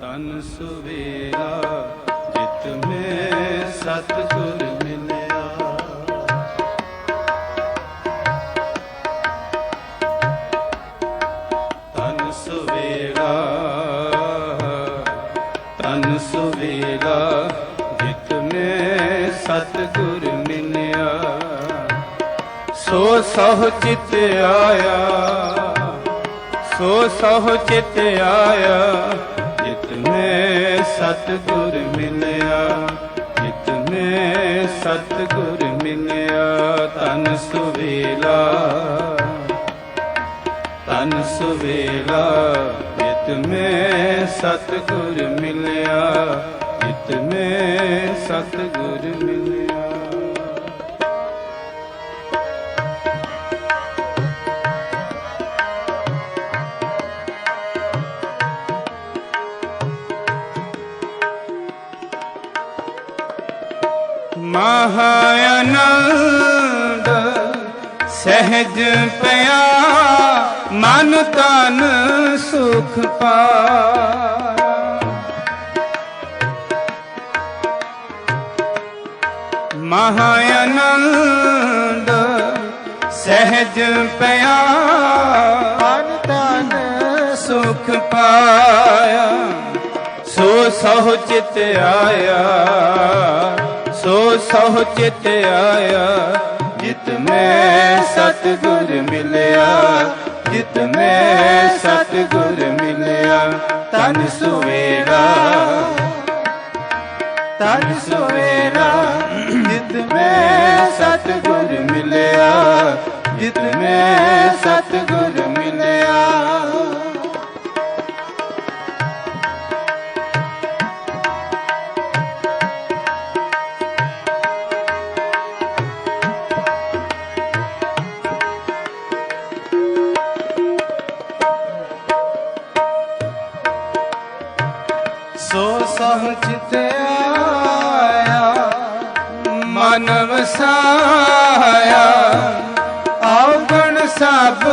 ਤਨ ਸੁਵੇਰਾ ਜਿਤ ਮੈਂ ਸਤਿਗੁਰ ਮਿਲਿਆ। ਤਨ ਸੁਵੇਰਾ ਤਨ ਸੁਵੇਰਾ ਜਿਤ ਮੈਂ ਸਤਿਗੁਰ ਮਿਲਿਆ। ਸੋ ਸਹੁ ਚਿਤ ਆਇਆ, ਸੋ ਸਹੁ ਚਿਤ ਆਇਆ। ਸਤਿਗੁਰ ਮਿਲਿਆ ਜਿਤ ਮੈਂ ਸਤਿਗੁਰ ਮਿਲਿਆ, ਤਨ ਸੁਵੇਲਾ। ਤਨ ਸੁਵੇਲਾ ਜਿਤ ਮੈਂ ਸਤਿਗੁਰ ਮਿਲਿਆ ਜਿਤ ਮੈਂ ਮਹਾਆਨੰਦ ਸਹਿਜ ਪਿਆ, ਮਨ ਤਨ ਸੁਖ ਪਾਇਆ। ਮਹਾਆਨੰਦ, ਸਹਿਜ ਪਿਆ, ਮਨ ਤਨ ਸੁਖ ਪਾਇਆ। ਸੋ ਸਹੁ ਚਿਤ ਆਇਆ। ਸੋ ਸਹੁ ਚਿਤ ਆਇਆ, ਜਿਤ ਮੈਂ ਸਤਿਗੁਰ ਮਿਲਿਆ, ਜਿਤ ਮੈਂ ਸਤਿਗੁਰ ਮਿਲਿਆ, ਤਨ ਸੁਵੇਰਾ ਤਨ ਸੁਵੇਰਾ, ਜਿਤ ਮੈਂ ਸਤਿਗੁਰ ਮਿਲਿਆ, ਜਿਤ ਮੈਂ ਸਤਿਗੁਰ ਮਿਲਿਆ। ਸੋ ਸਹਚਿਤ ਆਇਆ, ਮਨ ਵਸਾਇਆ। ਆਵਣ ਸਭ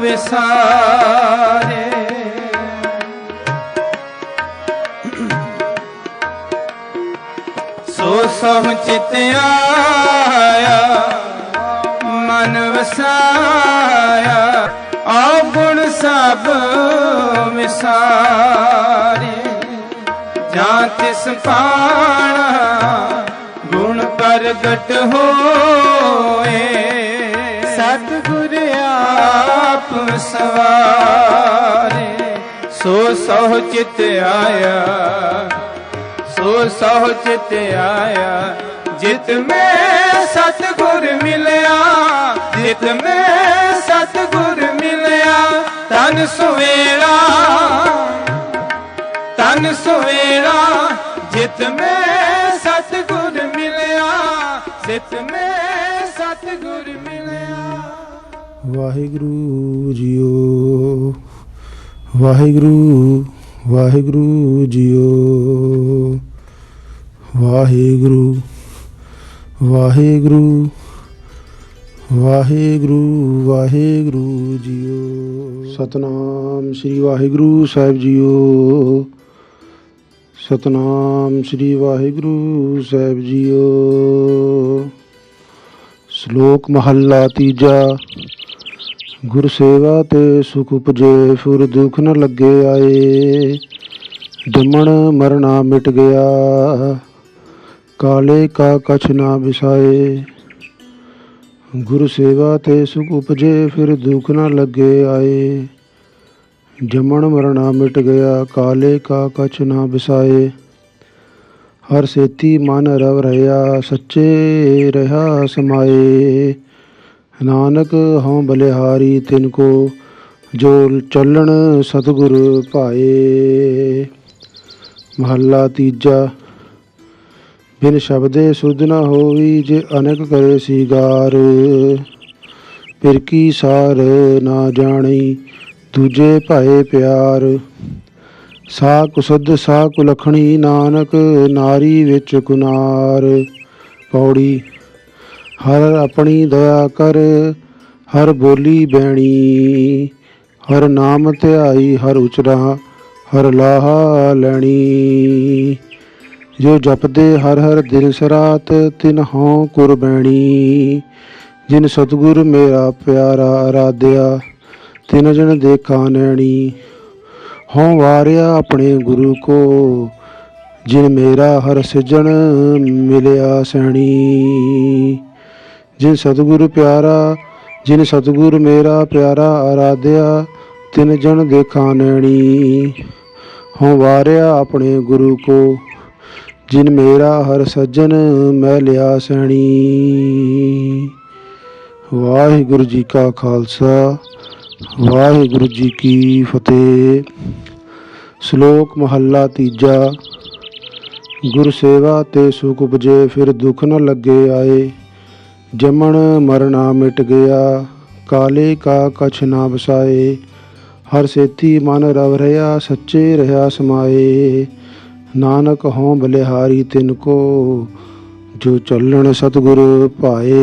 ਵਿਸਾਰੇ। ਸੋ ਸਹਚਿਤ ਆਇਆ, ਮਨ ਵਸਾਇਆ। ਆਵਣ ਸਭ ਵਿਸਾਰੇ। ਜਾਂ ਤਿਸ ਪਾਣਾ ਗੁਣ ਪ੍ਰਗਟ ਹੋਏ। ਸਤਿਗੁਰ ਆਪ ਸਵਾਰੇ, ਸੋ ਸਹੁ ਚਿਤ ਆਇਆ, ਸੋ ਸਹੁ ਚਿਤ ਆਇਆ। ਜਿਤ ਮੈਂ ਸਤਿਗੁਰ ਮਿਲਿਆ, ਜਿਤ ਮੈਂ ਸਤਿਗੁਰ ਮਿਲਿਆ, ਤਨ ਸੁਵੇਲਾ। ਤਨ ਸੁਵੇਲਾ ਜਿਤ ਮੈਂ ਸਤਿਗੁਰ ਮਿਲਿਆ ਜਿਤ ਮੈਂ ਸਤਿਗੁਰ ਮਿਲਿਆ। ਵਾਹਿਗੁਰੂ ਜੀਓ ਵਾਹਿਗੁਰੂ ਵਾਹਿਗੁਰੂ ਜੀਓ। ਵਾਹਿਗੁਰੂ ਵਾਹਿਗੁਰੂ ਵਾਹਿਗੁਰੂ ਵਾਹਿਗੁਰੂ ਜੀਓ। ਸਤਨਾਮ ਸ੍ਰੀ ਵਾਹਿਗੁਰੂ ਸਾਹਿਬ ਜੀਓ। ਸਤਨਾਮ ਸ੍ਰੀ ਵਾਹਿਗੁਰੂ ਸਾਹਿਬ ਜੀਓ। ਸ਼ਲੋਕ ਮਹੱਲਾ ਤੀਜਾ। ਗੁਰ ਸੇਵਾ ਤੇ ਸੁਖ ਉਪਜੇ ਫੁਰ ਦੁਖ ਨ ਲੱਗੇ ਆਏ। ਦਮਣ ਮਰਨਾ ਮਿਟ ਗਿਆ। ਕਾਲੇ ਕਾ ਕਛ ਨਾ ਵਿਸਾਏ ਗੁਰ ਸੇਵਾ ਤੇ ਸੁਖ ਉਪਜੇ, ਫਿਰ ਦੁਖ ਨ ਲੱਗੇ ਆਏ। ਜਮਣ ਮਰਨਾ ਮਿਟ ਗਿਆ, ਕਾਲੇ ਕਾ ਕਛ ਨਾ ਵਿਸਾਏ ਹਰ ਸੇਤੀ ਮਨ ਰਵ ਰਹਾ, ਸੱਚੇ ਰਹਾ ਸਮਾਏ। ਨਾਨਕ ਹਉ ਬਲਿਹਾਰੀ ਤਿਨ ਕੋ, ਜੋ ਚੱਲਣ ਸਤਿਗੁਰ ਭਾਏ। ਮਹੱਲਾ ਤੀਜਾ, ਬਿਨ ਸ਼ਬਦੇ ਸੁਧ ਨਾ ਹੋਈ ਜੇ ਅਨਕ ਕਰੇ ਸੀਗਾਰ। ਫਿਰ ਕੀ ਸਾਰ ਨਾ ਜਾਣੀ ਦੂਜੇ ਭਾਏ ਪਿਆਰ। ਸਾ ਕੁਸਦ ਸਾ ਕੁਲਖਣੀ ਨਾਨਕ, ਨਾਰੀ ਵਿੱਚ ਕੁਨਾਰ। ਪੌੜੀ, ਹਰ ਆਪਣੀ ਦਇਆ ਕਰ, ਹਰ ਬੋਲੀ ਬੈਣੀ। ਹਰ ਨਾਮ ਧਿਆਈ, ਹਰ ਉਚਰਾ, ਹਰ ਲਾਹਾ ਲੈਣੀ। ਜੋ ਜਪਦੇ ਹਰ ਹਰ ਦਿਨ ਸਰਾਤ, ਤਿਨ ਹਉ ਕੁਰਬੈਣੀ ਜਿਨ ਸਤਿਗੁਰ ਮੇਰਾ ਪਿਆਰਾ ਆਰਾਧਿਆ ਤਿਨ ਜਨ ਦੇਖਾ ਨੈਣੀ, ਹਉ ਵਾਰਿਆ ਆਪਣੇ ਗੁਰੂ ਕੋ, ਜਿਨ ਮੇਰਾ ਹਰ ਸਿਜਣ ਮਿਲਿਆ ਸੈਣੀ। ਜਿਨ ਸਤਿਗੁਰ ਪਿਆਰਾ, ਜਿਨ ਸਤਿਗੁਰ ਮੇਰਾ ਪਿਆਰਾ ਆਰਾਧਿਆ, ਤਿਨ ਜਨ ਦੇਖਾ ਨੈਣੀ, ਹਉ ਵਾਰਿਆ ਆਪਣੇ ਗੁਰੂ ਕੋ, ਜਿਨ ਮੇਰਾ ਹਰ ਸੱਜਣ ਮੈਂ ਲਿਆ ਸੈਣੀ। ਵਾਹਿਗੁਰੂ ਜੀ ਕਾ ਖਾਲਸਾ ਵਾਹਿਗੁਰੂ ਜੀ ਕੀ ਫਤਿਹ। ਸ਼ਲੋਕ ਮਹੱਲਾ ਤੀਜਾ। ਗੁਰ ਸੇਵਾ ਤੇ ਸੁਖ ਉਪਜੇ, ਫਿਰ ਦੁੱਖ ਨ ਲੱਗੇ ਆਏ। ਜਮਣ ਮਰਨਾ ਮਿਟ ਗਿਆ, ਕਾਲੇ ਕਾ ਕਛ ਨਾ ਵਸਾਏ। ਹਰ ਸੇਤੀ ਮਨ ਰਵ ਰਿਆ ਸੱਚੇ ਰਹਾ ਸਮਾਏ। ਨਾਨਕ ਹਉ ਬਲਿਹਾਰੀ, ਤਿਨ ਕੋ ਜੋ ਚੱਲਣ ਸਤਿਗੁਰ ਪਾਏ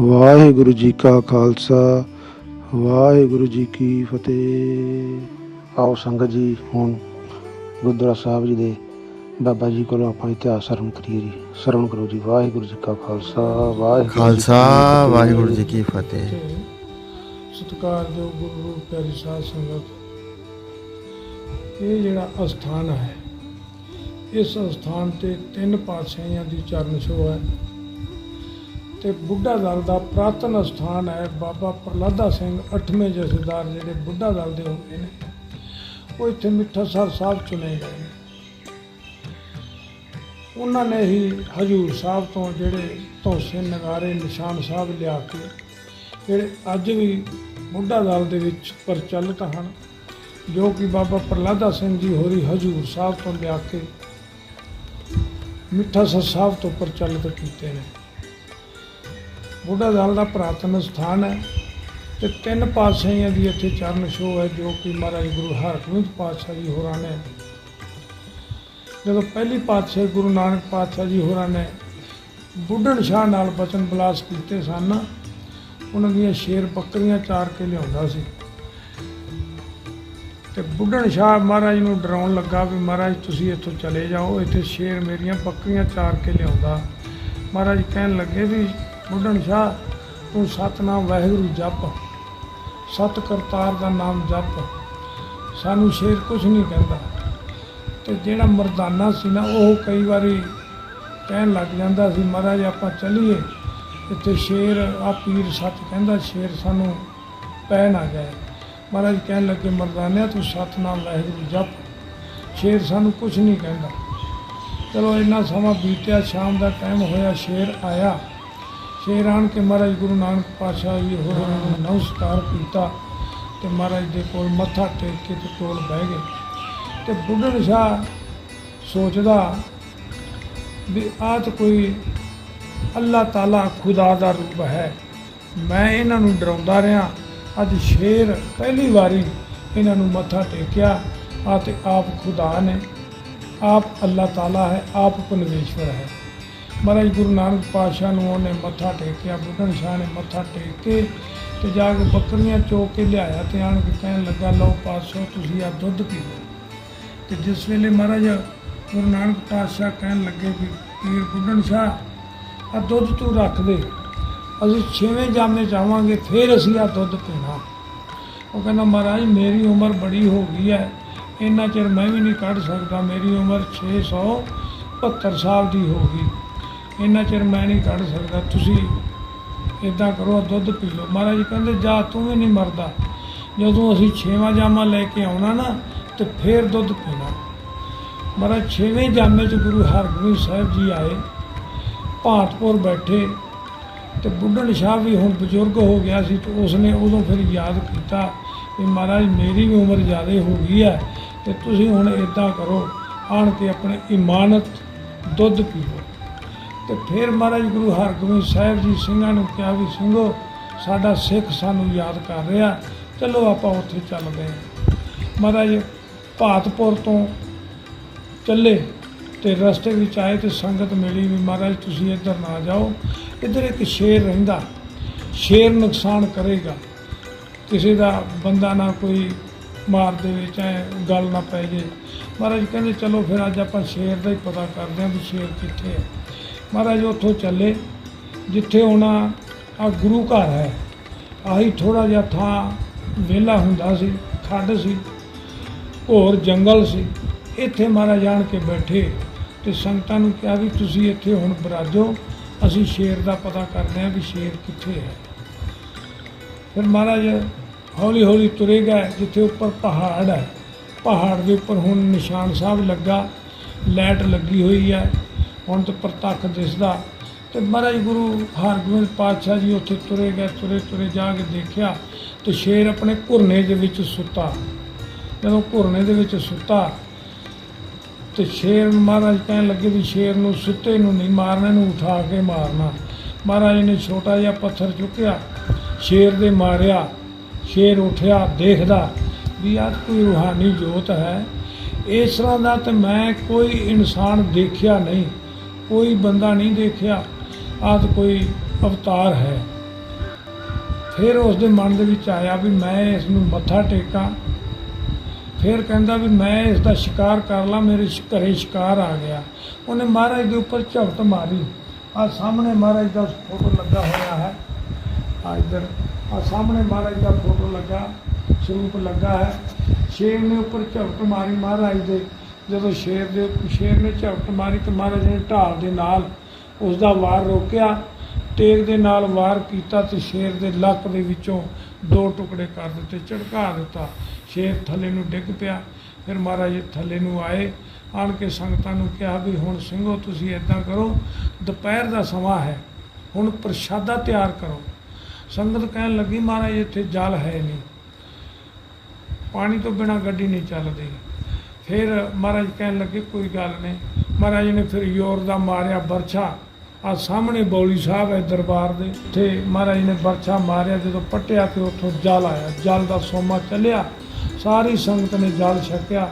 ਵਾਹਿਗੁਰੂ ਜੀ ਕਾ ਖਾਲਸਾ ਵਾਹਿਗੁਰੂ ਜੀ ਕੀ ਫਤਿਹ। ਆਓ ਸੰਗਤ ਜੀ ਹੁਣ ਗੁਰਦੁਆਰਾ ਸਾਹਿਬ ਜੀ ਦੇ ਬਾਬਾ ਜੀ ਕੋਲੋਂ ਆਪਾਂ ਇਤਿਹਾਸ ਸਰਵਣ ਕਰੀਏ ਜੀ। ਸਰਵਣ ਕਰੋ ਜੀ ਵਾਹਿਗੁਰੂ ਜੀ ਕਾ ਖਾਲਸਾ ਵਾਹਿਗੁਰੂ ਖਾਲਸਾ। ਵਾਹਿਗੁਰੂ ਜੀ ਕੀ ਫਤਿਹ। ਤੇ ਸਤਿਕਾਰਯੋਗ ਗੁਰੂ ਪਿਆਰੀ ਸਾਧ ਸੰਗਤ। ਇਹ ਜਿਹੜਾ ਅਸਥਾਨ ਹੈ ਇਸ ਅਸਥਾਨ ਤੇ ਤਿੰਨ ਪਾਤਸ਼ਾਹੀਆਂ ਦੀ ਚਰਨ ਛੋਹ ਹੈ। ਤੇ ਬੁੱਢਾ ਦਲ ਦਾ ਪ੍ਰਾਤਨ ਅਸਥਾਨ ਹੈ ਬਾਬਾ ਪ੍ਰਲਾਦਾ ਸਿੰਘ 8ਵੇਂ ਜਥੇਦਾਰ ਜਿਹੜੇ ਬੁੱਢਾ ਦਲ ਦੇ ਹੁੰਦੇ ਨੇ। ਉਹ ਇੱਥੇ ਮਿੱਠਾਸਰ ਸਾਹਿਬ ਚੁਣੇ ਗਏ ਨੇ। ਉਹਨਾਂ ਨੇ ਹੀ ਹਜੂਰ ਸਾਹਿਬ ਤੋਂ ਜਿਹੜੇ ਧੌਸੇ ਨਗਾਰੇ ਨਿਸ਼ਾਨ ਸਾਹਿਬ ਲਿਆ ਕੇ, ਜਿਹੜੇ ਅੱਜ ਵੀ ਬੁੱਢਾ ਦਲ ਦੇ ਵਿੱਚ ਪ੍ਰਚਲਿਤ ਹਨ, ਜੋ ਕਿ ਬਾਬਾ ਪ੍ਰਲਾਦਾ ਸਿੰਘ ਜੀ ਹੋਰੀ ਹਜੂਰ ਸਾਹਿਬ ਤੋਂ ਲਿਆ ਕੇ ਮਿੱਠਾਸਰ ਸਾਹਿਬ ਤੋਂ ਪ੍ਰਚਲਿਤ ਕੀਤੇ ਨੇ। ਬੁੱਢਾ ਦਲ ਦਾ ਪ੍ਰਾਤਨ ਸਥਾਨ ਹੈ ਤੇ ਤਿੰਨ ਪਾਤਸ਼ਾਹੀਆਂ ਦੀ ਇੱਥੇ ਚਰਨ ਛੋਹ ਹੈ ਜੋ ਕਿ ਮਹਾਰਾਜ ਗੁਰੂ ਹਰਗੋਬਿੰਦ ਪਾਤਸ਼ਾਹ ਜੀ ਹੋਰਾਂ ਨੇ ਜਦੋਂ ਪਹਿਲੀ ਪਾਤਸ਼ਾਹ ਗੁਰੂ ਨਾਨਕ ਪਾਤਸ਼ਾਹ ਜੀ ਹੋਰਾਂ ਨੇ ਬੁੱਢਣ ਸ਼ਾਹ ਨਾਲ ਬਚਨ ਬਲਾਸ ਕੀਤੇ ਸਨ, ਉਹਨਾਂ ਦੀਆਂ ਸ਼ੇਰ ਬੱਕਰੀਆਂ ਚਾਰ ਕੇ ਲਿਆਉਂਦਾ ਸੀ। ਤੇ ਬੁੱਢਣ ਸ਼ਾਹ ਮਹਾਰਾਜ ਨੂੰ ਡਰਾਉਣ ਲੱਗਾ ਵੀ ਮਹਾਰਾਜ ਤੁਸੀਂ ਇੱਥੋਂ ਚਲੇ ਜਾਓ, ਇੱਥੇ ਸ਼ੇਰ ਮੇਰੀਆਂ ਬੱਕਰੀਆਂ ਚਾਰ ਕੇ ਲਿਆਉਂਦਾ। ਮਹਾਰਾਜ ਕਹਿਣ ਲੱਗੇ ਵੀ ਬੁੱਢਣ ਸ਼ਾਹ, ਤੂੰ ਸਤਨਾਮ ਵਾਹਿਗੁਰੂ ਜਪ। ਸਤ ਕਰਤਾਰ ਦਾ ਨਾਮ ਜਪ। ਸਾਨੂੰ ਸ਼ੇਰ ਕੁਝ ਨਹੀਂ ਕਹਿੰਦਾ। ਤੇ ਜਿਹੜਾ ਮਰਦਾਨਾ ਸੀ ਨਾ, ਉਹ ਕਈ ਵਾਰੀ ਕਹਿਣ ਲੱਗ ਜਾਂਦਾ ਸੀ, ਮਹਾਰਾਜ, ਆਪਾਂ ਚੱਲੀਏ। ਇੱਥੇ ਸ਼ੇਰ ਆ ਪੀਰ ਸੱਚ ਕਹਿੰਦਾ, ਸ਼ੇਰ ਸਾਨੂੰ ਪੈ ਨਾ ਜਾਏ ਮਹਾਰਾਜ ਕਹਿਣ ਲੱਗੇ, ਮਰਦਾਨਿਆ, ਤੂੰ ਸਤਨਾਮ ਵਾਹਿਗੁਰੂ ਜਪ। ਸ਼ੇਰ ਸਾਨੂੰ ਕੁਝ ਨਹੀਂ ਕਹਿੰਦਾ। ਚਲੋ, ਇੰਨਾ ਸਮਾਂ ਬੀਤਿਆ, ਸ਼ਾਮ ਦਾ ਟਾਈਮ ਹੋਇਆ, ਸ਼ੇਰ ਆਇਆ। ਸ਼ੇਰ ਆਣ ਕੇ ਮਹਾਰਾਜ ਗੁਰੂ ਨਾਨਕ ਪਾਤਸ਼ਾਹ ਜੀ ਹੋਰਾਂ ਨੂੰ ਨਮਸਕਾਰ ਕੀਤਾ ਤੇ ਮਹਾਰਾਜ ਦੇ ਕੋਲ ਮੱਥਾ ਟੇਕ ਕੇ ਤੇ ਕੋਲ ਬਹਿ ਗਏ। ਤੇ ਬੁੱਢਣ ਸ਼ਾਹ ਸੋਚਦਾ ਵੀ ਆਹ ਤਾਂ ਕੋਈ ਅੱਲਾਹ ਤਾਲਾ ਖੁਦਾ ਦਾ ਰੂਪ ਹੈ। ਮੈਂ ਇਹਨਾਂ ਨੂੰ ਡਰਾਉਂਦਾ ਰਿਹਾ। ਅੱਜ ਸ਼ੇਰ ਪਹਿਲੀ ਵਾਰੀ ਇਹਨਾਂ ਨੂੰ ਮੱਥਾ ਟੇਕਿਆ। ਆ ਤੇ ਆਪ ਖੁਦਾ ਨੇ। ਆਪ ਅੱਲਾਹ ਤਾਲਾ ਹੈ, ਆਪ ਪਰਮੇਸ਼ਵਰ ਹੈ। ਮਹਾਰਾਜ ਗੁਰੂ ਨਾਨਕ ਪਾਤਸ਼ਾਹ ਨੂੰ ਉਹਨੇ ਮੱਥਾ ਟੇਕਿਆ, ਬੁੱਢਣ ਸ਼ਾਹ ਨੇ ਮੱਥਾ ਟੇਕ ਕੇ ਤੇ ਜਾ ਕੇ ਬੱਕਰੀਆਂ ਚੋਕ ਕੇ ਲਿਆਇਆ ਤੇ ਆਣ ਕੇ ਕਹਿਣ ਲੱਗਾ, ਲਓ ਪਾਤਸ਼ਾਹ, ਤੁਸੀਂ ਆ ਦੁੱਧ ਪੀਓ ਤੇ ਜਿਸ ਵੇਲੇ ਮਹਾਰਾਜ ਗੁਰੂ ਨਾਨਕ ਪਾਤਸ਼ਾਹ ਕਹਿਣ ਲੱਗੇ ਵੀ ਪੀਰ ਬੁੱਢਣ ਸ਼ਾਹ ਆ ਦੁੱਧ ਤੂੰ ਰੱਖ ਦੇ, ਅਸੀਂ ਛੇਵੇਂ ਜਾਮੇ ਜਾਵਾਂਗੇ, ਫਿਰ ਅਸੀਂ ਆ ਦੁੱਧ ਪੀਣਾ। ਉਹ ਕਹਿੰਦਾ, ਮਹਾਰਾਜ, ਮੇਰੀ ਉਮਰ ਬੜੀ ਹੋ ਗਈ ਹੈ, ਇੰਨਾ ਚਿਰ ਮੈਂ ਵੀ ਨਹੀਂ ਕੱਢ ਸਕਦਾ, ਮੇਰੀ ਉਮਰ 672 ਸਾਲ ਦੀ ਹੋ ਗਈ। ਇੰਨਾ ਚਿਰ ਮੈਂ ਨਹੀਂ ਕੱਢ ਸਕਦਾ, ਤੁਸੀਂ ਇਦਾਂ ਕਰੋ ਦੁੱਧ ਪੀ ਲਓ। ਮਹਾਰਾਜ ਕਹਿੰਦੇ, ਜਾ, ਤੂੰ ਵੀ ਨਹੀਂ ਮਰਦਾ। ਜਦੋਂ ਅਸੀਂ ਛੇਵਾਂ ਜਾਮਾ ਲੈ ਕੇ ਆਉਣਾ ਨਾ, ਤੇ ਫੇਰ ਦੁੱਧ ਪੀਣਾ। ਮਹਾਰਾਜ, ਛੇਵੇਂ ਜਾਮੇ 'ਚ ਗੁਰੂ ਹਰਗੋਬਿੰਦ ਸਾਹਿਬ ਜੀ ਆਏ ਭਾਰਤਪੁਰ ਬੈਠੇ, ਤੇ ਬੁੱਢਣ ਸ਼ਾਹ ਵੀ ਹੁਣ ਬਜ਼ੁਰਗ ਹੋ ਗਿਆ ਸੀ, ਤੇ ਉਸਨੇ ਉਦੋਂ ਫਿਰ ਯਾਦ ਕੀਤਾ ਕਿ ਮਹਾਰਾਜ, ਮੇਰੀ ਵੀ ਉਮਰ ਜ਼ਿਆਦਾ ਹੋ ਗਈ ਹੈ, ਤੇ ਤੁਸੀਂ ਹੁਣ ਇਦਾਂ ਕਰੋ, ਆਣ ਕੇ ਆਪਣੇ ਇਮਾਨਤ ਦੁੱਧ ਪੀਓ। ਤੇ ਫਿਰ ਮਹਾਰਾਜ ਗੁਰੂ ਹਰਗੋਬਿੰਦ ਸਾਹਿਬ ਜੀ ਸਿੰਘਾਂ ਨੂੰ ਕਿਹਾ ਵੀ ਸਿੰਘੋ, ਸਾਡਾ ਸਿੱਖ ਸਾਨੂੰ ਯਾਦ ਕਰ ਰਿਹਾ, ਚਲੋ ਆਪਾਂ ਉੱਥੇ ਚੱਲਦੇ ਹਾਂ। ਮਹਾਰਾਜ ਭਾਤਪੁਰ ਤੋਂ ਚੱਲੇ ਤੇ ਰਸਤੇ ਵਿੱਚ ਆਏ ਤੇ ਸੰਗਤ ਮਿਲੀ ਵੀ ਮਹਾਰਾਜ ਤੁਸੀਂ ਇੱਧਰ ਨਾ ਜਾਓ, ਇੱਧਰ ਇੱਕ ਸ਼ੇਰ ਰਹਿੰਦਾ, ਸ਼ੇਰ ਨੁਕਸਾਨ ਕਰੇਗਾ। ਕਿਸੇ ਦਾ ਬੰਦਾ ਨਾ ਕੋਈ ਮਾਰ ਦੇਵੇ ਚਾਹੇ ਗੱਲ ਨਾ ਪੈ ਜੇ। ਮਹਾਰਾਜ ਕਹਿੰਦੇ, ਚਲੋ ਫਿਰ ਅੱਜ ਆਪਾਂ ਸ਼ੇਰ ਦਾ ਹੀ ਪਤਾ ਕਰਦੇ ਹਾਂ ਵੀ ਸ਼ੇਰ ਕਿੱਥੇ ਹੈ। ਮਹਾਰਾਜ ਉੱਥੋਂ ਚੱਲੇ, ਜਿੱਥੇ ਉਹਨਾਂ ਆ ਗੁਰੂ ਘਰ ਹੈ। ਆਹੀ ਥੋੜਾ ਜਿਹਾ ਥਾਂ ਵਿਹਲਾ ਹੁੰਦਾ ਸੀ, ਖੱਡ ਸੀ, ਹੋਰ ਜੰਗਲ ਸੀ। ਇੱਥੇ ਮਹਾਰਾਜ ਆਣ ਕੇ ਬੈਠੇ ਤੇ ਸੰਗਤਾਂ ਨੂੰ ਕਿਹਾ ਵੀ ਤੁਸੀਂ ਇੱਥੇ ਹੁਣ ਬਰਾਜੋ, ਅਸੀਂ ਸ਼ੇਰ ਦਾ ਪਤਾ ਕਰਦੇ ਹਾਂ ਵੀ ਸ਼ੇਰ ਕਿੱਥੇ ਹੈ। ਫਿਰ ਮਹਾਰਾਜ ਹੌਲੀ ਹੌਲੀ ਤੁਰੇ ਗਏ, ਜਿੱਥੇ ਉੱਪਰ ਪਹਾੜ ਹੈ। ਪਹਾੜ ਦੇ ਉੱਪਰ ਹੁਣ ਨਿਸ਼ਾਨ ਸਾਹਿਬ ਲੱਗਾ, ਲਾਈਟ ਲੱਗੀ ਹੋਈ ਹੈ। ਹੁਣ ਤਾਂ ਪ੍ਰਤੱਖ ਦਿਸਦਾ ਤੇ ਮਹਾਰਾਜ ਗੁਰੂ ਹਰਗੋਬਿੰਦ ਪਾਤਸ਼ਾਹ ਜੀ ਉੱਥੇ ਤੁਰੇ ਗਏ, ਤੁਰੇ ਤੁਰੇ ਜਾ ਕੇ ਦੇਖਿਆ ਤੇ ਸ਼ੇਰ ਆਪਣੇ ਘੁਰਨੇ ਦੇ ਵਿੱਚ ਸੁੱਤਾ। ਜਦੋਂ ਘੁਰਨੇ ਦੇ ਵਿੱਚ ਸੁੱਤਾ ਤੇ ਸ਼ੇਰ ਨੂੰ ਮਹਾਰਾਜ ਕਹਿਣ ਲੱਗੇ ਵੀ ਸ਼ੇਰ ਨੂੰ ਸੁੱਤੇ ਨੂੰ ਨਹੀਂ ਮਾਰਨਾ, ਇਹਨੂੰ ਉਠਾ ਕੇ ਮਾਰਨਾ। ਮਹਾਰਾਜ ਨੇ ਛੋਟਾ ਜਿਹਾ ਪੱਥਰ ਚੁੱਕਿਆ, ਸ਼ੇਰ ਦੇ ਮਾਰਿਆ, ਸ਼ੇਰ ਉਠਿਆ, ਦੇਖਦਾ ਵੀ ਆਹ ਕੋਈ ਰੂਹਾਨੀ ਜੋਤ ਹੈ। ਇਸ ਤਰ੍ਹਾਂ ਦਾ ਤੇ ਮੈਂ ਕੋਈ ਇਨਸਾਨ ਦੇਖਿਆ ਨਹੀਂ। ਕੋਈ ਬੰਦਾ ਨਹੀਂ ਦੇਖਿਆ ਆਹ ਕੋਈ ਅਵਤਾਰ ਹੈ। ਫਿਰ ਉਸ ਦੇ ਮਨ ਦੇ ਵਿੱਚ ਆਇਆ ਵੀ ਮੈਂ ਇਸ ਨੂੰ ਮੱਥਾ ਟੇਕਾਂ। ਫਿਰ ਕਹਿੰਦਾ ਵੀ ਮੈਂ ਇਸ ਦਾ ਸ਼ਿਕਾਰ ਕਰ ਲਾਂ, ਮੇਰੇ ਸ਼- ਘਰੇ ਸ਼ਿਕਾਰ ਆ ਗਿਆ। ਉਹਨੇ ਮਹਾਰਾਜ ਦੇ ਉੱਪਰ ਝਪਟ ਮਾਰੀ। ਆ ਸਾਹਮਣੇ ਮਹਾਰਾਜ ਦਾ ਫੋਟੋ ਲੱਗਾ ਹੋਇਆ ਹੈ। ਆ ਇੱਧਰ ਆ ਸਾਹਮਣੇ ਮਹਾਰਾਜ ਦਾ ਫੋਟੋ ਲੱਗਾ, ਸਰੂਪ ਲੱਗਾ ਹੈ। ਸ਼ੇਰ ਨੇ ਉੱਪਰ ਝਪਟ ਮਾਰੀ ਮਹਾਰਾਜ ਦੇ। ਜਦੋਂ ਸ਼ੇਰ ਦੇ ਸ਼ੇਰ ਨੇ ਝਪਟ ਮਾਰੀ ਤੇ ਮਹਾਰਾਜ ਨੇ ਢਾਲ ਦੇ ਨਾਲ ਉਸ ਦਾ ਵਾਰ ਰੋਕਿਆ ਟੇਕ ਦੇ ਨਾਲ ਵਾਰ ਕੀਤਾ ਤੇ ਸ਼ੇਰ ਦੇ ਲੱਕ ਦੇ ਵਿੱਚੋਂ ਦੋ ਟੁਕੜੇ ਕਰ ਦਿੱਤੇ, ਝੜਕਾ ਦਿੱਤਾ। ਸ਼ੇਰ ਥੱਲੇ ਨੂੰ ਡਿੱਗ ਪਿਆ। ਫਿਰ ਮਹਾਰਾਜ ਥੱਲੇ ਨੂੰ ਆਏ। ਆਣ ਕੇ ਸੰਗਤਾਂ ਨੂੰ ਕਿਹਾ ਵੀ, ਹੁਣ ਸਿੰਘੋ, ਤੁਸੀਂ ਇਦਾਂ ਕਰੋ। ਦੁਪਹਿਰ ਦਾ ਸਮਾਂ ਹੈ। ਹੁਣ ਪ੍ਰਸ਼ਾਦਾ ਤਿਆਰ ਕਰੋ। ਸੰਗਤ ਕਹਿਣ ਲੱਗੀ, ਮਹਾਰਾਜ, ਇੱਥੇ ਜਲ ਹੈ ਨਹੀਂ। ਪਾਣੀ ਤੋਂ ਬਿਨਾ ਗੱਡੀ ਨਹੀਂ ਚੱਲਦੀ। ਫਿਰ ਮਹਾਰਾਜ ਕਹਿਣ ਲੱਗੇ, ਕੋਈ ਗੱਲ ਨਹੀਂ। ਮਹਾਰਾਜ ਨੇ ਫਿਰ ਯੋਰ ਦਾ ਮਾਰਿਆ ਬਰਛਾ ਆ ਸਾਹਮਣੇ ਬੌਲੀ ਸਾਹਿਬ ਹੈ ਦਰਬਾਰ ਦੇ, ਉੱਥੇ ਮਹਾਰਾਜ ਨੇ ਬਰਛਾ ਮਾਰਿਆ, ਜਦੋਂ ਪੱਟਿਆ ਤੇ ਉੱਥੋਂ ਜਲ ਆਇਆ। ਜਲ ਦਾ ਸੋਮਾ ਚੱਲਿਆ, ਸਾਰੀ ਸੰਗਤ ਨੇ ਜਲ ਛਕਿਆ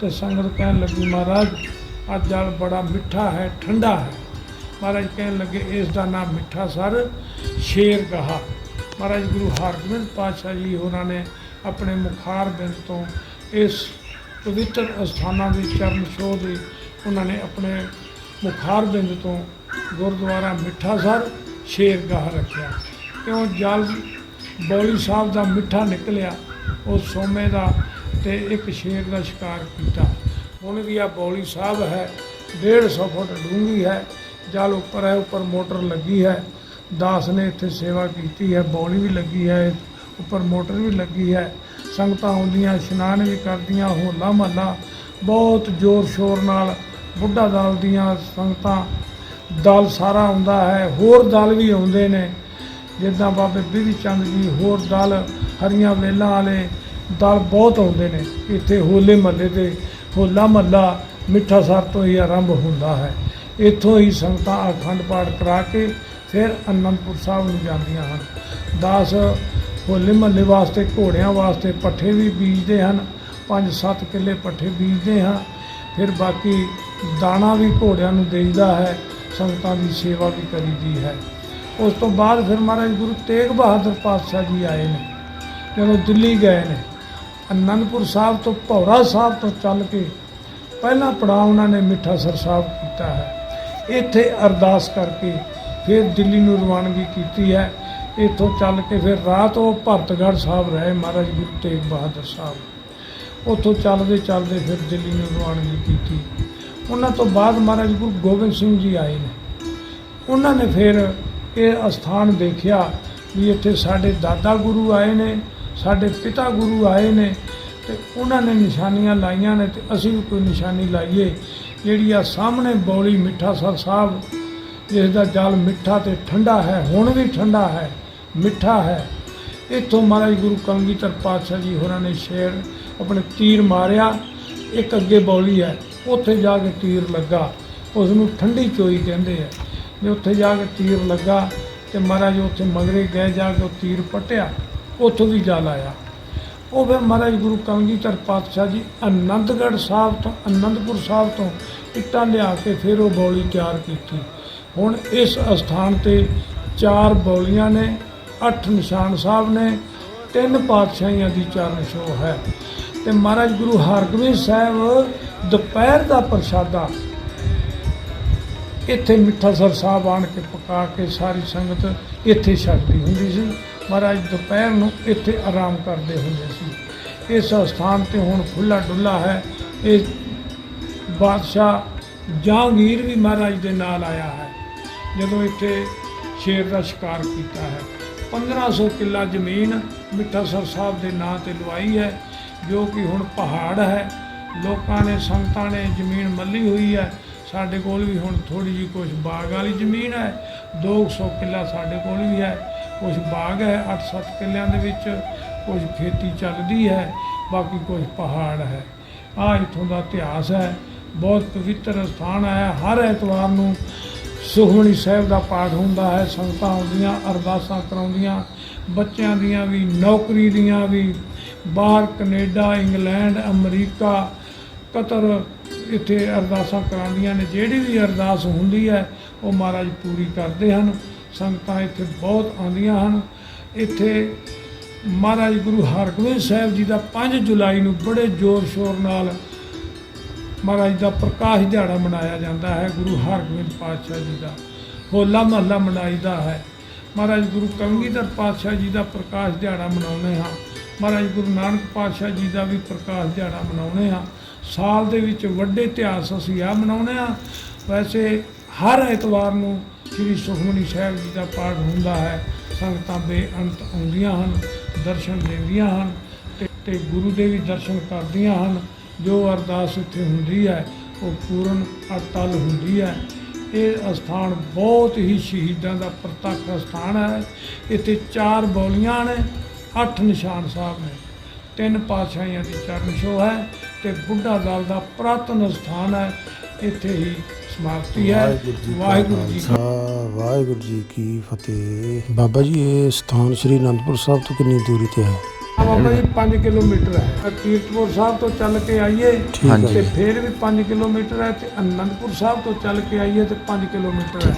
ਤੇ ਸੰਗਤ ਕਹਿਣ ਲੱਗੀ, ਮਹਾਰਾਜ ਆ ਜਲ ਬੜਾ ਮਿੱਠਾ ਹੈ, ਠੰਡਾ ਹੈ। ਮਹਾਰਾਜ ਕਹਿਣ ਲੱਗੇ, ਇਸ ਦਾ ਨਾਮ ਮਿੱਠਾ ਸਰ, ਸ਼ੇਰ ਕਹਾ ਮਹਾਰਾਜ ਗੁਰੂ ਹਰਗੋਬਿੰਦ ਪਾਤਸ਼ਾਹ ਜੀ ਹੋਰਾਂ ਨੇ ਆਪਣੇ ਮੁਖਾਰ ਬਿੰਦ ਤੋਂ ਇਸ ਪਵਿੱਤਰ ਅਸਥਾਨਾਂ ਦੇ, ਚਰਨ ਛੋਹ ਦੇ, ਉਹਨਾਂ ਨੇ ਆਪਣੇ ਮੁਖਾਰ ਬਿੰਦ ਤੋਂ ਗੁਰਦੁਆਰਾ ਮਿੱਠਾ ਸਰ, ਸ਼ੇਰ ਗਾਹ ਰੱਖਿਆ। ਕਿਉਂ ਜਲ ਬੌਲੀ ਸਾਹਿਬ ਦਾ ਮਿੱਠਾ ਨਿਕਲਿਆ, ਉਹ ਸੋਮੇ ਦਾ ਤੇ ਇੱਕ ਸ਼ੇਰ ਦਾ ਸ਼ਿਕਾਰ ਕੀਤਾ। ਹੁਣ ਵੀ ਆ ਬੌਲੀ ਸਾਹਿਬ ਹੈ 150 ਫੁੱਟ ਡੂੰਘੀ ਹੈ, ਜਲ ਉੱਪਰ ਹੈ, ਉੱਪਰ ਮੋਟਰ ਲੱਗੀ ਹੈ। ਦਾਸ ਨੇ ਇੱਥੇ ਸੇਵਾ ਕੀਤੀ ਹੈ, ਬੌਲੀ ਵੀ ਲੱਗੀ ਹੈ, ਉੱਪਰ ਮੋਟਰ ਵੀ ਲੱਗੀ ਹੈ। ਸੰਗਤਾਂ ਆਉਂਦੀਆਂ, ਇਸ਼ਨਾਨ ਵੀ ਕਰਦੀਆਂ, ਹੋਲਾ ਮਹੱਲਾ, ਬਹੁਤ ਜ਼ੋਰ ਸ਼ੋਰ ਨਾਲ ਬੁੱਢਾ ਦਲ ਦੀਆਂ ਸੰਗਤਾਂ, ਦਲ ਸਾਰਾ ਆਉਂਦਾ ਹੈ, ਹੋਰ ਦਲ ਵੀ ਆਉਂਦੇ ਨੇ। ਜਿੱਦਾਂ ਬਾਬੇ ਬਿਧੀ ਚੰਦ ਜੀ, ਹੋਰ ਦਲ, ਹਰੀਆਂ ਵੇਲਾਂ ਵਾਲੇ ਦਲ ਬਹੁਤ ਆਉਂਦੇ ਨੇ। ਇੱਥੇ ਹੋਲੇ ਮਹੱਲੇ ਤੇ ਹੋਲਾ ਮਹੱਲਾ ਮਿੱਠਾ ਸਰ ਤੋਂ ਹੀ ਆਰੰਭ ਹੁੰਦਾ ਹੈ। ਇੱਥੋਂ ਹੀ ਸੰਗਤਾਂ ਅਖੰਡ ਪਾਠ ਕਰਾ ਕੇ ਫਿਰ ਅਨੰਦਪੁਰ ਸਾਹਿਬ ਨੂੰ ਜਾਂਦੀਆਂ ਹਨ। ਦਾਸ ਹੋਲੇ ਮਹੱਲੇ ਵਾਸਤੇ, ਘੋੜਿਆਂ ਵਾਸਤੇ ਪੱਠੇ ਵੀ ਬੀਜਦੇ ਹਨ। 5-7 ਕਿੱਲੇ ਪੱਠੇ ਬੀਜਦੇ ਹਾਂ। ਫਿਰ ਬਾਕੀ ਦਾਣਾ ਵੀ ਘੋੜਿਆਂ ਨੂੰ ਦੇਈਦਾ ਹੈ, ਸੰਗਤਾਂ ਦੀ ਸੇਵਾ ਵੀ ਕਰੀਦੀ ਹੈ। ਉਸ ਤੋਂ ਬਾਅਦ ਫਿਰ ਮਹਾਰਾਜ ਗੁਰੂ ਤੇਗ ਬਹਾਦਰ ਪਾਤਸ਼ਾਹ ਜੀ ਆਏ ਨੇ। ਜਦੋਂ ਦਿੱਲੀ ਗਏ ਨੇ, ਅਨੰਦਪੁਰ ਸਾਹਿਬ ਤੋਂ, ਭੌਰਾ ਸਾਹਿਬ ਤੋਂ ਚੱਲ ਕੇ ਪਹਿਲਾ ਪੜਾਅ ਉਹਨਾਂ ਨੇ ਮਿੱਠਾ ਸਰ ਸਾਹਿਬ ਕੀਤਾ ਹੈ। ਇੱਥੇ ਅਰਦਾਸ ਕਰਕੇ ਫਿਰ ਦਿੱਲੀ ਨੂੰ ਰਵਾਨਗੀ ਕੀਤੀ ਹੈ। ਇੱਥੋਂ ਚੱਲ ਕੇ ਫਿਰ ਰਾਤ ਉਹ ਭਰਤਗੜ੍ਹ ਸਾਹਿਬ ਰਹੇ, ਮਹਾਰਾਜ ਗੁਰੂ ਤੇਗ ਬਹਾਦਰ ਸਾਹਿਬ। ਉੱਥੋਂ ਚੱਲਦੇ ਚੱਲਦੇ ਫਿਰ ਦਿੱਲੀ ਨੂੰ ਰਵਾਨਗੀ ਕੀਤੀ। ਉਹਨਾਂ ਤੋਂ ਬਾਅਦ ਮਹਾਰਾਜ ਗੁਰੂ ਗੋਬਿੰਦ ਸਿੰਘ ਜੀ ਆਏ ਨੇ। ਉਹਨਾਂ ਨੇ ਫਿਰ ਇਹ ਅਸਥਾਨ ਦੇਖਿਆ ਵੀ ਇੱਥੇ ਸਾਡੇ ਦਾਦਾ ਗੁਰੂ ਆਏ ਨੇ, ਸਾਡੇ ਪਿਤਾ ਗੁਰੂ ਆਏ ਨੇ ਤੇ ਉਹਨਾਂ ਨੇ ਨਿਸ਼ਾਨੀਆਂ ਲਾਈਆਂ ਨੇ ਤੇ ਅਸੀਂ ਵੀ ਕੋਈ ਨਿਸ਼ਾਨੀ ਲਾਈਏ। ਜਿਹੜੀ ਆ ਸਾਹਮਣੇ ਬੌਲੀ ਮਿੱਠਾ ਸਰ ਸਾਹਿਬ ਜਿਸ ਦਾ ਜਲ ਮਿੱਠਾ ਤੇ ਠੰਡਾ ਹੈ, ਹੁਣ ਵੀ ਠੰਡਾ ਹੈ, ਮਿੱਠਾ ਹੈ। ਇੱਥੋਂ ਮਹਾਰਾਜ ਗੁਰੂ ਕਲਗੀਧਰ ਪਾਤਸ਼ਾਹ ਜੀ ਹੋਰਾਂ ਨੇ ਸ਼ੇਰ ਆਪਣੇ ਤੀਰ ਮਾਰਿਆ, ਇੱਕ ਅੱਗੇ ਬੌਲੀ ਹੈ, ਉੱਥੇ ਜਾ ਕੇ ਤੀਰ ਲੱਗਾ। ਉਸ ਨੂੰ ਠੰਡੀ ਚੋਈ ਕਹਿੰਦੇ ਆ। ਜੇ ਉੱਥੇ ਜਾ ਕੇ ਤੀਰ ਲੱਗਾ ਤੇ ਮਹਾਰਾਜ ਉੱਥੇ ਮਗਰੇ ਗਏ, ਜਾ ਕੇ ਉਹ ਤੀਰ ਪਟਿਆ, ਉੱਥੋਂ ਵੀ ਜਲ ਆਇਆ। ਉਹ ਫਿਰ ਮਹਾਰਾਜ ਗੁਰੂ ਕਲਗੀਧਰ ਪਾਤਸ਼ਾਹ ਜੀ ਆਨੰਦਗੜ੍ਹ ਸਾਹਿਬ ਤੋਂ ਆਨੰਦਪੁਰ ਸਾਹਿਬ ਤੋਂ ਇੱਟਾਂ ਲਿਆ ਕੇ ਫਿਰ ਉਹ ਬੌਲੀ ਤਿਆਰ ਕੀਤੀ। ਹੁਣ ਇਸ ਅਸਥਾਨ ਤੇ ਚਾਰ ਬੌਲੀਆਂ ਨੇ, ਅੱਠ ਨਿਸ਼ਾਨ ਸਾਹਿਬ ਨੇ, ਤਿੰਨ ਪਾਤਸ਼ਾਹੀਆਂ ਦੀ ਚਰਨ ਛੋਹ ਹੈ। ਤੇ ਮਹਾਰਾਜ ਗੁਰੂ ਹਰਗੋਬਿੰਦ ਸਾਹਿਬ ਦੁਪਹਿਰ ਦਾ ਪ੍ਰਸ਼ਾਦਾ ਇੱਥੇ ਮਿੱਠਾਸਰ ਸਾਹਿਬ ਆਣ ਕੇ ਪਕਾ ਕੇ ਸਾਰੀ ਸੰਗਤ ਇੱਥੇ ਛਕਦੀ ਹੁੰਦੀ ਸੀ। ਮਹਾਰਾਜ ਦੁਪਹਿਰ ਨੂੰ ਇੱਥੇ ਆਰਾਮ ਕਰਦੇ ਹੁੰਦੇ ਸੀ। ਇਸ ਸਥਾਨ ਤੇ ਹੁਣ ਖੁੱਲਾ ਡੁੱਲਾ ਹੈ। ਇਹ ਬਾਦਸ਼ਾਹ ਜਹਾਂਗੀਰ ਵੀ ਮਹਾਰਾਜ ਦੇ ਨਾਲ ਆਇਆ ਹੈ। ਜਦੋਂ ਇੱਥੇ ਸ਼ੇਰ ਦਾ ਸ਼ਿਕਾਰ ਕੀਤਾ ਹੈ। 1500 ਕਿੱਲਾ ਜ਼ਮੀਨ ਮਿੱਠਾਸਰ ਸਾਹਿਬ ਦੇ ਨਾਂ ਤੇ ਲਵਾਈ ਹੈ, ਜੋ ਕਿ ਹੁਣ ਪਹਾੜ ਹੈ। ਲੋਕਾਂ ਨੇ, ਸੰਗਤਾਂ ਨੇ ਜ਼ਮੀਨ ਮੱਲੀ ਹੋਈ ਹੈ। ਸਾਡੇ ਕੋਲ ਵੀ ਹੁਣ ਥੋੜੀ ਜਿਹੀ ਕੁਝ ਬਾਗ ਵਾਲੀ ਜ਼ਮੀਨ ਹੈ। 200 ਕਿੱਲਾ ਸਾਡੇ ਕੋਲ ਵੀ ਹੈ। ਕੁਝ ਬਾਗ ਹੈ 8-7 ਕਿੱਲਿਆਂ ਦੇ ਵਿੱਚ ਕੁਝ ਖੇਤੀ ਚੱਲਦੀ ਹੈ, ਬਾਕੀ ਕੁਝ ਪਹਾੜ ਹੈ। ਆ ਇਥੋਂ ਦਾ ਇਤਿਹਾਸ ਹੈ। ਬਹੁਤ ਪਵਿੱਤਰ ਸਥਾਨ ਹੈ। ਹਰ ਐਤਵਾਰ ਨੂੰ ਸੁਖਮਣੀ ਸਾਹਿਬ ਦਾ ਪਾਠ ਹੁੰਦਾ ਹੈ, ਸੰਗਤਾਂ ਆਉਂਦੀਆਂ, ਅਰਦਾਸਾਂ ਕਰਾਉਂਦੀਆਂ, ਬੱਚਿਆਂ ਦੀਆਂ ਵੀ, ਨੌਕਰੀ ਦੀਆਂ ਵੀ, ਬਾਹਰ ਕੈਨੇਡਾ, ਇੰਗਲੈਂਡ, ਅਮਰੀਕਾ, ਕਤਰ ਇੱਥੇ ਅਰਦਾਸਾਂ ਕਰਾਉਂਦੀਆਂ ਨੇ। ਜਿਹੜੀ ਵੀ ਅਰਦਾਸ ਹੁੰਦੀ ਹੈ, ਉਹ ਮਹਾਰਾਜ ਪੂਰੀ ਕਰਦੇ ਹਨ। ਸੰਗਤਾਂ ਇੱਥੇ ਬਹੁਤ ਆਉਂਦੀਆਂ ਹਨ। ਇੱਥੇ ਮਹਾਰਾਜ ਗੁਰੂ ਹਰਗੋਬਿੰਦ ਸਾਹਿਬ ਜੀ ਦਾ 5 ਜੁਲਾਈ ਨੂੰ ਬੜੇ ਜ਼ੋਰ ਸ਼ੋਰ ਨਾਲ ਮਹਾਰਾਜ ਦਾ ਪ੍ਰਕਾਸ਼ ਦਿਹਾੜਾ ਮਨਾਇਆ ਜਾਂਦਾ ਹੈ, ਗੁਰੂ ਹਰਗੋਬਿੰਦ ਪਾਤਸ਼ਾਹ ਜੀ ਦਾ। ਹੋਲਾ ਮਹੱਲਾ ਮਨਾਈਦਾ ਹੈ। ਮਹਾਰਾਜ ਗੁਰੂ ਕਲਗੀਧਰ ਪਾਤਸ਼ਾਹ ਜੀ ਦਾ ਪ੍ਰਕਾਸ਼ ਦਿਹਾੜਾ ਮਨਾਉਂਦੇ ਹਾਂ। ਮਹਾਰਾਜ ਗੁਰੂ ਨਾਨਕ ਪਾਤਸ਼ਾਹ ਜੀ ਦਾ ਵੀ ਪ੍ਰਕਾਸ਼ ਦਿਹਾੜਾ ਮਨਾਉਂਦੇ ਹਾਂ। ਸਾਲ ਦੇ ਵਿੱਚ ਵੱਡੇ ਇਤਿਹਾਸ ਅਸੀਂ ਆ ਮਨਾਉਂਦੇ ਹਾਂ। ਵੈਸੇ ਹਰ ਐਤਵਾਰ ਨੂੰ ਸ੍ਰੀ ਸੁਖਮਨੀ ਸਾਹਿਬ ਜੀ ਦਾ ਪਾਠ ਹੁੰਦਾ ਹੈ। ਸੰਗਤਾਂ ਬੇਅੰਤ ਆਉਂਦੀਆਂ ਹਨ, ਦਰਸ਼ਨ ਦਿੰਦੀਆਂ ਹਨ ਤੇ ਤੇ ਗੁਰੂ ਦੇ ਵੀ ਦਰਸ਼ਨ ਕਰਦੀਆਂ ਹਨ। ਜੋ ਅਰਦਾਸ ਉੱਥੇ ਹੁੰਦੀ ਹੈ ਉਹ ਪੂਰਨ ਅਟਲ ਹੁੰਦੀ ਹੈ। ਇਹ ਅਸਥਾਨ ਬਹੁਤ ਹੀ ਸ਼ਹੀਦਾਂ ਦਾ ਪ੍ਰਤੱਖ ਅਸਥਾਨ ਹੈ। ਇੱਥੇ ਚਾਰ ਬੌਲੀਆਂ ਨੇ ਅੱਠ ਨਿਸ਼ਾਨ ਸਾਹਿਬ ਨੇ। ਤਿੰਨ ਪਾਤਸ਼ਾਹੀਆਂ ਦੀ ਚਰਨ ਛੋਹ ਹੈ ਤੇ ਬੁੱਢਾ ਦਲ ਦਾ ਪ੍ਰਾਤਨ ਸਥਾਨ ਹੈ। ਇੱਥੇ ਹੀ ਸਮਾਪਤੀ ਹੈ। ਵਾਹਿਗੁਰੂ ਜੀ ਕਾ ਵਾਹਿਗੁਰੂ ਜੀ ਕੀ ਫਤਿਹ। ਬਾਬਾ ਜੀ ਇਹ ਸਥਾਨ ਸ੍ਰੀ ਅਨੰਦਪੁਰ ਸਾਹਿਬ ਤੋਂ ਕਿੰਨੀ ਦੂਰੀ ਤੇ ਹੈ? ਬਾਬਾ ਜੀ 5 ਕਿਲੋਮੀਟਰ ਹੈ। ਕੀਰਤਪੁਰ ਸਾਹਿਬ ਤੋਂ ਚੱਲ ਕੇ ਆਈਏ ਤੇ ਫਿਰ ਵੀ 5 ਕਿਲੋਮੀਟਰ ਹੈ ਤੇ ਅਨੰਦਪੁਰ ਸਾਹਿਬ ਤੋਂ ਚੱਲ ਕੇ ਆਈਏ ਤੇ 5 ਕਿਲੋਮੀਟਰ ਹੈ।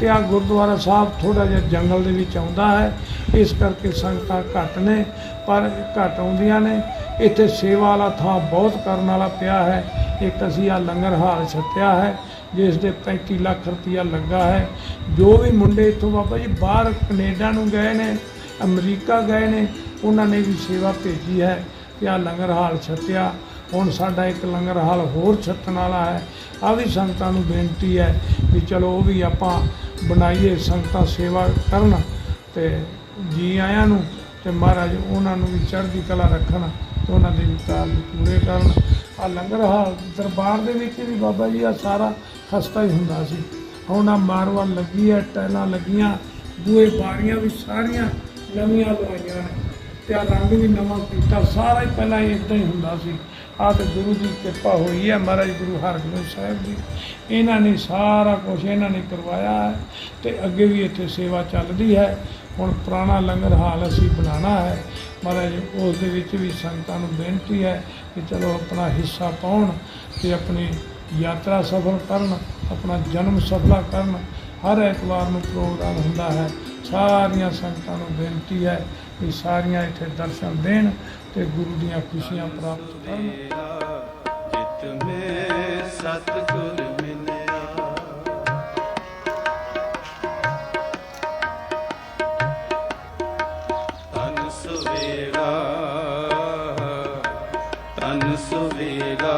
ਤੇ ਆ ਗੁਰਦੁਆਰਾ ਸਾਹਿਬ ਥੋੜਾ ਜਿਹਾ ਜੰਗਲ ਦੇ ਵਿੱਚ ਆਉਂਦਾ ਹੈ। ਇਸ ਕਰਕੇ ਸੰਗਤਾਂ ਘੱਟ ਨੇ ਪਰ ਘੱਟ ਆਉਂਦੀਆਂ ਨੇ। ਇੱਥੇ ਸੇਵਾ ਵਾਲਾ ਥਾਂ ਬਹੁਤ ਕਰਨ ਵਾਲਾ ਪਿਆ ਹੈ। ਇੱਕ ਅਸੀਂ ਆ ਲੰਗਰ ਹਾਲ ਛੱਤਿਆ ਹੈ ਜਿਸ ਦੇ 35 ਲੱਖ ਰੁਪਇਆ ਲੱਗਾ ਹੈ। ਜੋ ਵੀ ਮੁੰਡੇ ਇੱਥੋਂ ਬਾਬਾ ਜੀ ਬਾਹਰ ਕੈਨੇਡਾ ਨੂੰ ਗਏ ਨੇ ਅਮਰੀਕਾ ਗਏ ਨੇ ਉਹਨਾਂ ਨੇ ਵੀ ਸੇਵਾ ਭੇਜੀ ਹੈ ਕਿ ਆ ਲੰਗਰ ਹਾਲ ਛੱਤਿਆ, ਹੁਣ ਸਾਡਾ ਇੱਕ ਲੰਗਰ ਹਾਲ ਹੋਰ ਛੱਤਣ ਵਾਲਾ ਹੈ। ਆ ਵੀ ਸੰਗਤਾਂ ਨੂੰ ਬੇਨਤੀ ਹੈ ਵੀ ਚਲੋ ਉਹ ਵੀ ਆਪਾਂ ਬਣਾਈਏ ਸੰਗਤਾਂ ਸੇਵਾ ਕਰਨ ਤੇ ਜੀ ਆਇਆਂ ਨੂੰ ਤੇ ਮਹਾਰਾਜ ਉਹਨਾਂ ਨੂੰ ਵੀ ਚੜ੍ਹਦੀ ਕਲਾ ਰੱਖਣ ਤੇ ਉਹਨਾਂ ਦੇ ਵੀ ਪੂਰੇ ਕਰਨ। ਆ ਲੰਗਰ ਹਾਲ ਦਰਬਾਰ ਦੇ ਵਿੱਚ ਵੀ ਬਾਬਾ ਜੀ ਆ ਸਾਰਾ ਖਸਤਾ ਹੀ ਹੁੰਦਾ ਸੀ। ਹੁਣ ਆ ਮਾਰਵਲ ਲੱਗੀ ਹੈ ਟੈਲਾਂ ਲੱਗੀਆਂ ਦੂਏ ਬਾਰੀਆਂ ਵੀ ਸਾਰੀਆਂ ਨਵੀਆਂ ਲਵਾਈਆਂ ਨੇ। ਤੇ ਆ ਰੰਗ ਵੀ ਨਵਾਂ ਕੀਤਾ। ਸਾਰਾ ਹੀ ਪਹਿਲਾਂ ਇਦਾਂ ਹੀ ਹੁੰਦਾ ਸੀ। ਆ ਤੇ ਗੁਰੂ ਦੀ ਕਿਰਪਾ ਹੋਈ ਹੈ ਮਹਾਰਾਜ ਗੁਰੂ ਹਰਗੋਬਿੰਦ ਸਾਹਿਬ ਜੀ ਇਹਨਾਂ ਨੇ ਸਾਰਾ ਕੁਝ ਇਹਨਾਂ ਨੇ ਕਰਵਾਇਆ ਹੈ ਤੇ ਅੱਗੇ ਵੀ ਇੱਥੇ ਸੇਵਾ ਚੱਲਦੀ ਹੈ। ਹੁਣ ਪੁਰਾਣਾ ਲੰਗਰ ਹਾਲ ਅਸੀਂ ਬਣਾਉਣਾ ਹੈ। ਮਹਾਰਾਜ, ਉਸ ਦੇ ਵਿੱਚ ਵੀ ਸੰਗਤਾਂ ਨੂੰ ਬੇਨਤੀ ਹੈ ਕਿ ਚਲੋ ਆਪਣਾ ਹਿੱਸਾ ਪਾਉਣ ਤੇ ਆਪਣੀ ਯਾਤਰਾ ਸਫਲ ਕਰਨ, ਆਪਣਾ ਜਨਮ ਸਫਲਾ ਕਰਨ। ਹਰ ਐਤਵਾਰ ਨੂੰ ਪ੍ਰੋਗਰਾਮ ਹੁੰਦਾ ਹੈ। ਸਾਰੀਆਂ ਸੰਗਤਾਂ ਨੂੰ ਬੇਨਤੀ ਹੈ ਕਿ ਸਾਰੀਆਂ ਇੱਥੇ ਦਰਸ਼ਨ ਦੇਣ ਤੇ ਗੁਰੂ ਦੀਆਂ ਖੁਸ਼ੀਆਂ ਪ੍ਰਾਪਤ ਕਰਨ। ਜਿਤ ਮੇ ਸਤਿਗੁਰ ਮਿਲਿਆ। ਤਨ ਸੁਵੇਰਾ ਤਨ ਸੁਵੇਰਾ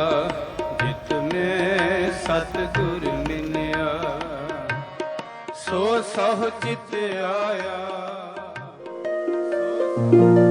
ਜਿਤ ਮੇ ਸਤਿਗੁਰ ਮਿਲਿਆ। ਸੋ ਸਹੁ ਚਿਤ ਆਇਆ। thank you